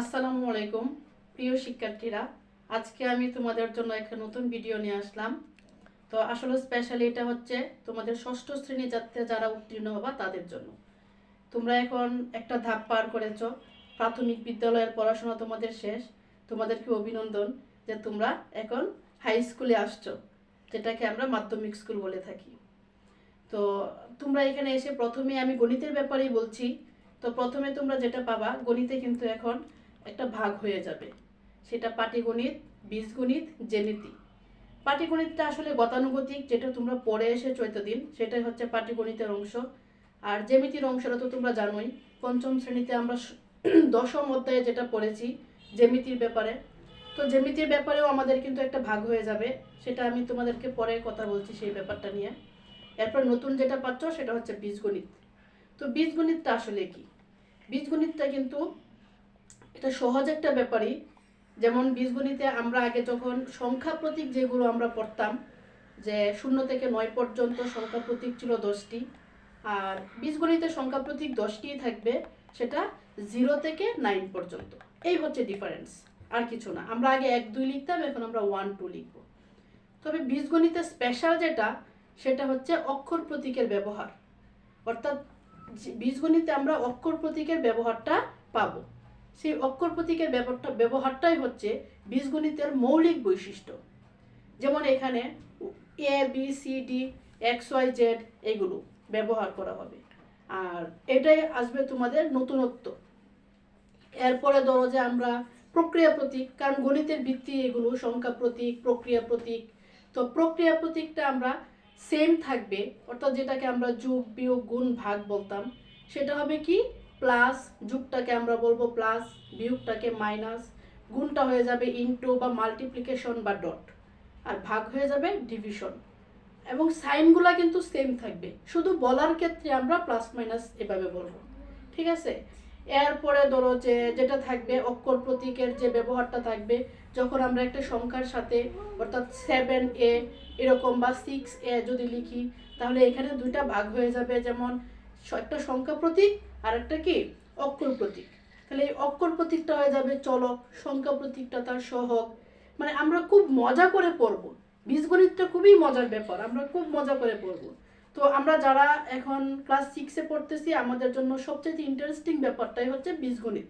আসসালামু আলাইকুম, প্রিয় শিক্ষার্থীরা। আজকে আমি তোমাদের জন্য একটা নতুন ভিডিও নিয়ে আসলাম। তো আসলে স্পেশালি এটা হচ্ছে তোমাদের ষষ্ঠ শ্রেণি যাতে যারা উত্তীর্ণ হবা তাদের জন্য। তোমরা এখন একটা ধাপ পার করেছ। প্রাথমিক বিদ্যালয়ের পড়াশোনা তোমাদের শেষ। তোমাদেরকে অভিনন্দন যে তোমরা এখন হাই স্কুলে আসছো, যেটাকে আমরা মাধ্যমিক স্কুল বলে থাকি। তো তোমরা এখানে এসে প্রথমে আমি গণিতের ব্যাপারেই বলছি। তো প্রথমে তোমরা যেটা পাবা, গণিতে কিন্তু এখন একটা ভাগ হয়ে যাবে। সেটা পাটিগণিত, বীজগণিত জ্যামিতি পাটিগণিতটা আসলে গতানুগতিক, যেটা তোমরা পড়ে এসেছ এতদিন, সেটাই হচ্ছে পাটিগণিতের অংশ। আর জ্যামিতির অংশটা তো তোমরা জানোই, পঞ্চম শ্রেণীতে আমরা দশম অধ্যায়ে যেটা পড়েছি, জ্যামিতির ব্যাপারে। তো জ্যামিতির ব্যাপারেও আমাদের কিন্তু একটা ভাগ হয়ে যাবে, সেটা আমি তোমাদেরকে পরে কথা বলছি সেই ব্যাপারটা নিয়ে। এরপর নতুন যেটা পাচ্ছ, সেটা হচ্ছে বীজগণিত। তো বীজগণিতটা আসলে কি? বীজগণিতটা কিন্তু এটা সহজ একটা ব্যাপারই। যেমন বীজগণিতে আমরা আগে যখন সংখ্যা প্রতীক যেগুলো আমরা পড়তাম, যে শূন্য থেকে নয় পর্যন্ত সংখ্যা প্রতীক ছিল দশটি, আর বীজগণিতের সংখ্যা প্রতীক দশটিই থাকবে, সেটা জিরো থেকে নাইন পর্যন্ত। এই হচ্ছে ডিফারেন্স আর কিছু না। আমরা আগে এক দুই লিখতাম, এখন আমরা ওয়ান টু লিখব। তবে বীজগণিতের স্পেশাল যেটা, সেটা হচ্ছে অক্ষর প্রতীকের ব্যবহার। অর্থাৎ বীজগণিতে আমরা অক্ষর প্রতীকের ব্যবহারটা পাবো। সেই অক্ষর প্রতীকের ব্যাপারটা ব্যবহারটাই হচ্ছে বীজগণিতের মৌলিক বৈশিষ্ট্য। যেমন এখানে A B C D X Y Z এগুলো ব্যবহার করা হবে। আর এটাই আসবে তোমাদের নতুনত্ব। এরপরে ধরো যে আমরা প্রক্রিয়া প্রতীক, কারণ গণিতের ভিত্তি এগুলো, সংখ্যা প্রতীক, প্রক্রিয়া প্রতীক। তো প্রক্রিয়া প্রতীকটা আমরা সেম থাকবে, অর্থাৎ যেটাকে আমরা যোগ, বিয়োগ, গুণ, ভাগ বলতাম, সেটা হবে কি? প্লাস যুগটাকে আমরা বলব প্লাস, বিয়োগটাকে মাইনাস, গুণটা হয়ে যাবে ইনটু বা মাল্টিপ্লিকেশন বা ডট আর ভাগ হয়ে যাবে ডিভিশন এবং সাইনগুলা কিন্তু সেম থাকবে। শুধু বলার ক্ষেত্রে আমরা প্লাস মাইনাস এভাবে বলব। ঠিক আছে? এরপরে ধরো যে যেটা থাকবে, অক্ষর প্রতীকের যে ব্যবহারটা থাকবে, যখন আমরা একটা সংখ্যার সাথে অর্থাৎ সেভেন এ এরকম বা সিক্স এ যদি লিখি, তাহলে এখানে দুইটা ভাগ হয়ে যাবে। যেমন একটা সংখ্যা প্রতীক আর একটা কি? অক্ষর প্রতীক। তাহলে এই অক্ষর প্রতীকটা হয়ে যাবে, চলক। সংখ্যা প্রতীকটা তার সহগ। মানে আমরা খুব মজা করে পড়ব। বীজগণিতটা খুবই মজার ব্যাপার, আমরা খুব মজা করে পড়ব। তো আমরা যারা এখন ক্লাস সিক্সে পড়তেছি, আমাদের জন্য সবচেয়ে ইন্টারেস্টিং ব্যাপারটাই হচ্ছে বীজগণিত।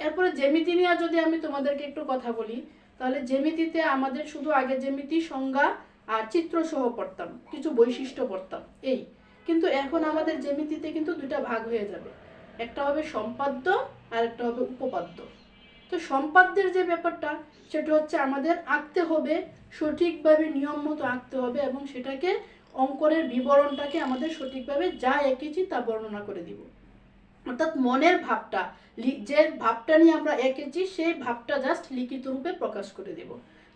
এরপরে জ্যামিতি নিয়ে যদি আমি তোমাদেরকে একটু কথা বলি, তাহলে জ্যামিতিতে আমাদের শুধু আগে জ্যামিতি, সংজ্ঞা আর চিত্রসহ পড়তাম, কিছু বৈশিষ্ট্য পড়তাম। এই কিন্তু এখন আমাদের জ্যামিতিতে কিন্তু দুটা ভাগ হয়ে যাবে। একটা হবে সম্পাদ্য আর একটা হবে উপপাদ্য। তো সম্পাদ্যের যে ব্যাপারটা, সেটা হচ্ছে আমাদের আঁকতে হবে, সঠিকভাবে নিয়ম মতো আঁকতে হবে এবং সেটাকে অঙ্কনের বিবরণটাকে আমাদের সঠিকভাবে যা এঁকেছি তা বর্ণনা করে দিব। অর্থাৎ মনের ভাবটা যে ভাবটা নিয়ে আমরা এঁকেছি, সেই ভাবটা জাস্ট লিখিত রূপে প্রকাশ করে দেব।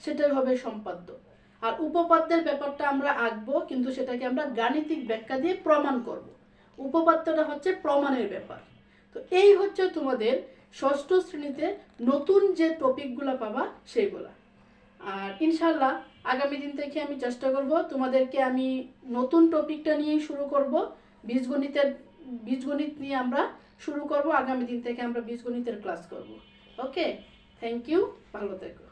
সেটাই হবে সম্পাদ্য। আর উপপাদ্যের ব্যাপারটা আমরা আঁকবো, কিন্তু সেটাকে আমরা গাণিতিক ব্যাখ্যা দিয়ে প্রমাণ করব। উপপাদ্যটা হচ্ছে প্রমাণের ব্যাপার। তো এই হচ্ছে তোমাদের ষষ্ঠ শ্রেণীতে নতুন যে টপিকগুলো পাবা সেইগুলা। আর ইনশাল্লাহ আগামী দিন থেকে আমি চেষ্টা করব তোমাদেরকে আমি নতুন টপিকটা নিয়েই শুরু করব। বীজগণিতের, বীজগণিত নিয়ে আমরা শুরু করব। আগামী দিন থেকে আমরা বীজগণিতের ক্লাস করব। ওকে? থ্যাংক ইউ ভালো থেকো।